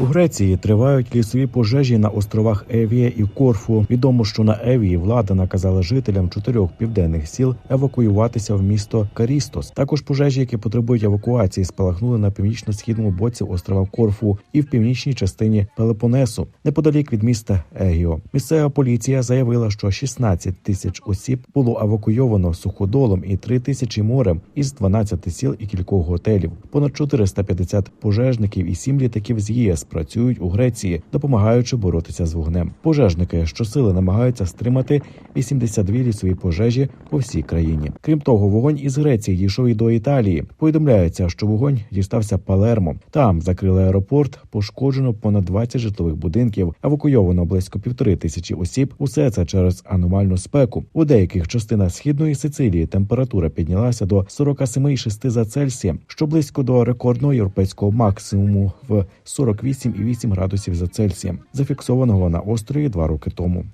У Греції тривають лісові пожежі на островах Евія і Корфу. Відомо, що на Евії влада наказала жителям чотирьох південних сіл евакуюватися в місто Карістос. Також пожежі, які потребують евакуації, спалахнули на північно-східному боці острова Корфу і в північній частині Пелепонесу, неподалік від міста Егіо. Місцева поліція заявила, що 16 тисяч осіб було евакуйовано суходолом і 3 тисячі морем із 12 сіл і кількох готелів. Понад 450 пожежників і 7 літаків з ЄС працюють у Греції, допомагаючи боротися з вогнем. Пожежники щосили намагаються стримати 82 лісові пожежі по всій країні. Крім того, вогонь із Греції дійшов і до Італії. Повідомляється, що вогонь дістався Палермо. Там закрили аеропорт, пошкоджено понад 20 житлових будинків, евакуйовано близько півтори тисячі осіб. Усе це через аномальну спеку. У деяких частинах східної Сицилії температура піднялася до 47,6 за Цельсієм, що близько до рекордного європейського максимуму в 48,8 градусів за Цельсієм, зафіксованого на острові два роки тому.